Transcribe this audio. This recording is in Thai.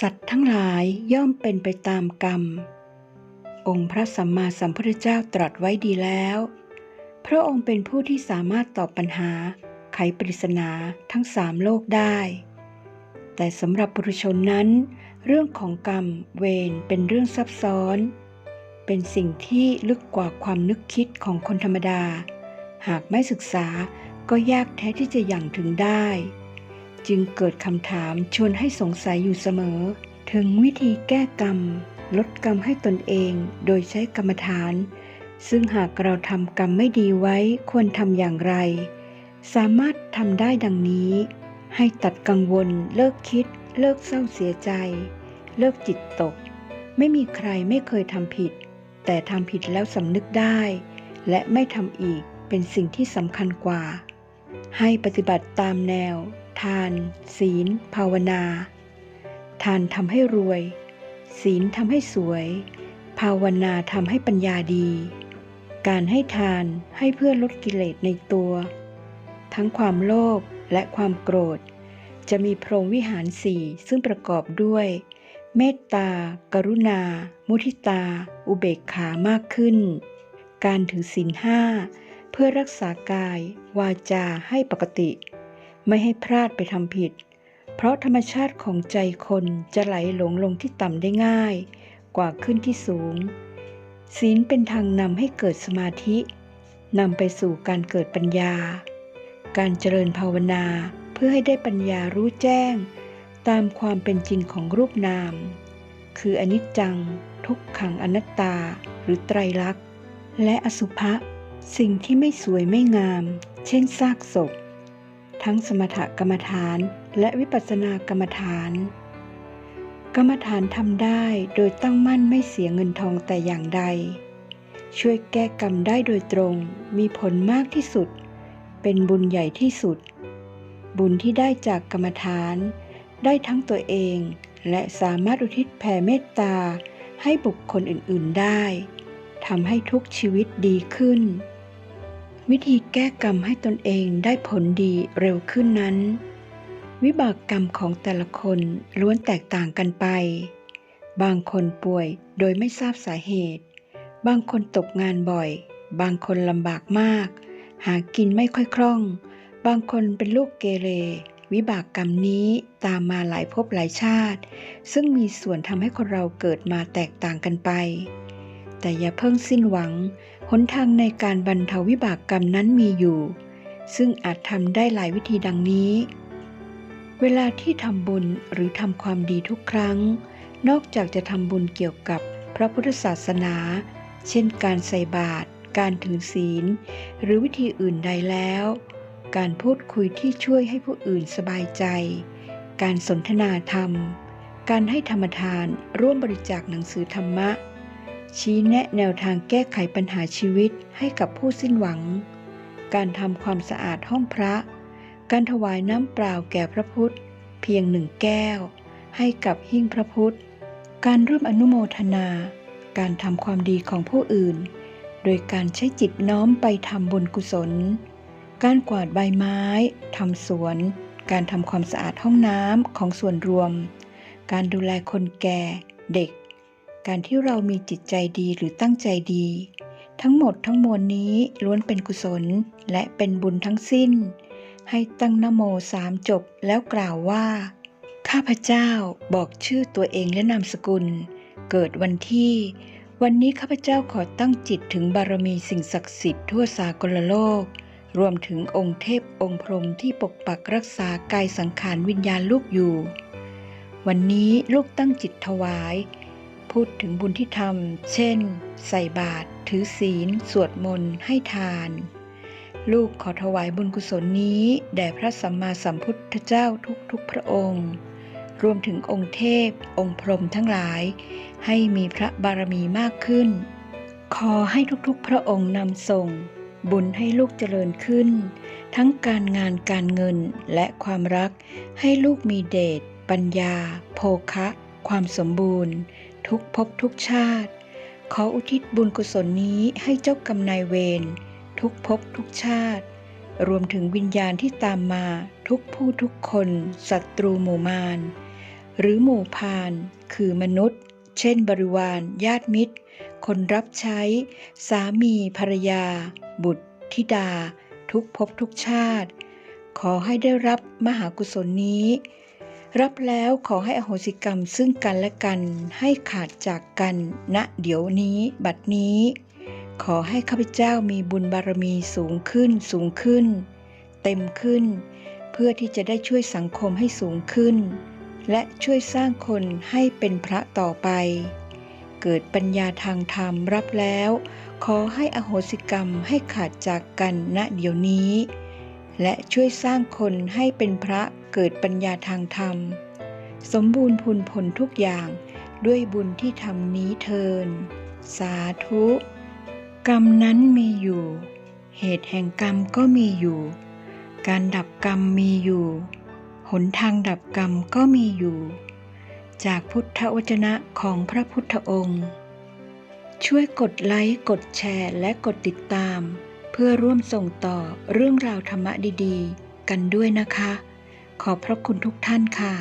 สัตว์ทั้งหลายย่อมเป็นไปตามกรรม องค์พระสัมมาสัมพุทธเจ้าตรัสไว้ดีแล้ว พระองค์เป็นผู้ที่สามารถตอบปัญหาไขปริศนาทั้งสามโลกได้ แต่สำหรับปุถุชนนั้น เรื่องของกรรมเวรเป็นเรื่องซับซ้อน เป็นสิ่งที่ลึกกว่าความนึกคิดของคนธรรมดา หากไม่ศึกษาก็ยากแท้ที่จะอย่างถึงได้ จึงเกิดคำถามชวนให้สงสัยอยู่เสมอ ถึงวิธีแก้กรรม ลดกรรมให้ตนเอง โดยใช้กรรมฐาน ซึ่งหากเราทำกรรมไม่ดีไว้ควรทำอย่างไร สามารถทำได้ดังนี้ ให้ตัดกังวล เลิกคิด เลิกเศร้าเสียใจ เลิกจิตตก ไม่มีใครไม่เคยทำผิด แต่ทำผิดแล้วสำนึกได้ และไม่ทำอีกเป็นสิ่งที่สำคัญกว่า ให้ปฏิบัติตามแนว ทาน ศีล ภาวนา ทานทำให้รวย ศีลทำให้สวย ภาวนาทำให้ปัญญาดี การให้ทานให้เพื่อลดกิเลสในตัว ทั้งความโลภและความโกรธ จะมีพรหมวิหารสี่ซึ่งประกอบด้วย เมตตา กรุณา มุทิตา อุเบกขามากขึ้น การถือศีลห้าเพื่อรักษากาย วาจาให้ปกติ ไม่ให้พลาดไปทำผิด เพราะธรรมชาติของใจคนจะไหลหลงลงที่ต่ำได้ง่าย กว่าขึ้นที่สูง ศีลเป็นทางนำให้เกิดสมาธินำไปสู่การเกิดปัญญา การเจริญภาวนาเพื่อให้ได้ปัญญารู้แจ้ง ตามความเป็นจริงของรูปนาม คืออนิจจัง ทุกขังอนัตตา หรือไตรลักษณ์ และอสุภะสิ่งที่ไม่สวยไม่งาม เช่นซากศพ ทั้งสมถกรรมฐานและวิปัสสนากรรมฐาน กรรมฐานทำได้โดยตั้งมั่นไม่เสียเงินทองแต่อย่างใด ช่วยแก้กรรมได้โดยตรง มีผลมากที่สุด เป็นบุญใหญ่ที่สุด บุญที่ได้จากกรรมฐาน ได้ทั้งตัวเอง และสามารถอุทิศแผ่เมตตาให้บุคคลอื่น ๆได้ทำให้ทุกชีวิตดีขึ้น วิธีแก้กรรมให้ตนเองได้ผลดีเร็วขึ้นนั้น วิบากกรรมของแต่ละคนล้วนแตกต่างกันไป บางคนป่วยโดยไม่ทราบสาเหตุ บางคนตกงานบ่อย บางคนลำบากมาก หากินไม่ค่อยคล่อง บางคนเป็นลูกเกเร วิบากกรรมนี้ตามมาหลายภพหลายชาติ ซึ่งมีส่วนทำให้คนเราเกิดมาแตกต่างกันไป แต่อย่าเพิ่งสิ้นหวัง หนทางในการบรรเทาวิบากกรรมนั้นมีอยู่ ซึ่งอาจทำได้หลายวิธีดังนี้ เวลาที่ทำบุญหรือทำความดีทุกครั้ง นอกจากจะทำบุญเกี่ยวกับพระพุทธศาสนา เช่นการใส่บาตรการถือศีล หรือวิธีอื่นใดแล้ว การพูดคุยที่ช่วยให้ผู้อื่นสบายใจ การสนทนาธรรม การให้ธรรมทานร่วมบริจาคหนังสือธรรมะ ชี้แนะแนวทางแก้ไขปัญหาชีวิตให้กับผู้สิ้นหวัง การทำความสะอาดห้องพระ การถวายน้ำเปล่าแก่พระพุทธ เพียงหนึ่งแก้ว ให้กับหิ้งพระพุทธ การร่วมอนุโมทนา การทำความดีของผู้อื่น โดยการใช้จิตน้อมไปทำบุญกุศล การกวาดใบไม้ทำสวน การทำความสะอาดห้องน้ำของส่วนรวม การดูแลคนแก่ เด็ก การที่เรามีจิตใจดีหรือตั้งใจดี ทั้งหมดทั้งมวลนี้ล้วนเป็นกุศลและเป็นบุญทั้งสิ้น ให้ตั้งนโมสามจบแล้วกล่าวว่า ข้าพเจ้าบอกชื่อตัวเองและนามสกุล เกิดวันที่ วันนี้ข้าพเจ้าขอตั้งจิตถึงบารมีสิ่งศักดิ์สิทธิ์ทั่วสากลโลก รวมถึงองค์เทพองค์พรหมที่ปกปักรักษากายสังขารวิญญาณลูกอยู่ วันนี้ลูกตั้งจิตถวาย พูดถึงบุญที่ทำเช่น ใส่บาตรถือศีล สวดมนต์ ให้ทาน ลูกขอถวายบุญกุศลนี้ แด่พระสัมมาสัมพุทธเจ้าทุกๆพระองค์ รวมถึงองค์เทพ องค์พรหมทั้งหลาย ให้มีพระบารมีมากขึ้น ขอให้ทุกๆ พระองค์นำส่ง บุญให้ลูกเจริญขึ้น ทั้งการงานการเงินและความรัก ให้ลูกมีเดชปัญญา โภคะ ความสมบูรณ์ ทุกภพทุกชาติ ขออุทิศบุญกุศลนี้ให้เจ้ากรรมนายเวรทุกภพทุกชาติ รวมถึงวิญญาณที่ตามมาทุกผู้ทุกคนศัตรูหมู่มาร หรือหมู่พาน คือมนุษย์ เช่น บริวาร ญาติมิตร คนรับใช้ สามีภรรยา บุตรธิดา ทุกภพทุกชาติ ขอให้ได้รับมหากุศลนี้ รับแล้วขอให้อโหสิกรรมซึ่งกันและกันให้ขาดจากกันณเดี๋ยวนี้บัดนี้ ขอให้ข้าพเจ้ามีบุญบารมีสูงขึ้นสูงขึ้น เต็มขึ้น เพื่อที่จะได้ช่วยสังคมให้สูงขึ้น และช่วยสร้างคนให้เป็นพระต่อไป เกิดปัญญาทางธรรมรับแล้ว ขอให้อโหสิกรรมให้ขาดจากกันณเดี๋ยวนี้ และช่วยสร้างคนให้เป็นพระเกิดปัญญาทางธรรม สมบูรณ์พูนผลทุกอย่างด้วยบุญที่ทำนี้เทิน สาธุ กรรมนั้นมีอยู่ เหตุแห่งกรรมก็มีอยู่ การดับกรรมมีอยู่ หนทางดับกรรมก็มีอยู่ จากพุทธวจนะของพระพุทธองค์ ช่วยกดไลค์ กดแชร์ และกดติดตาม พื่อร่วมส่งต่อเรื่องราวธรรมะดี ๆ กันด้วยนะคะ ขอบพระคุณทุกท่านค่ะ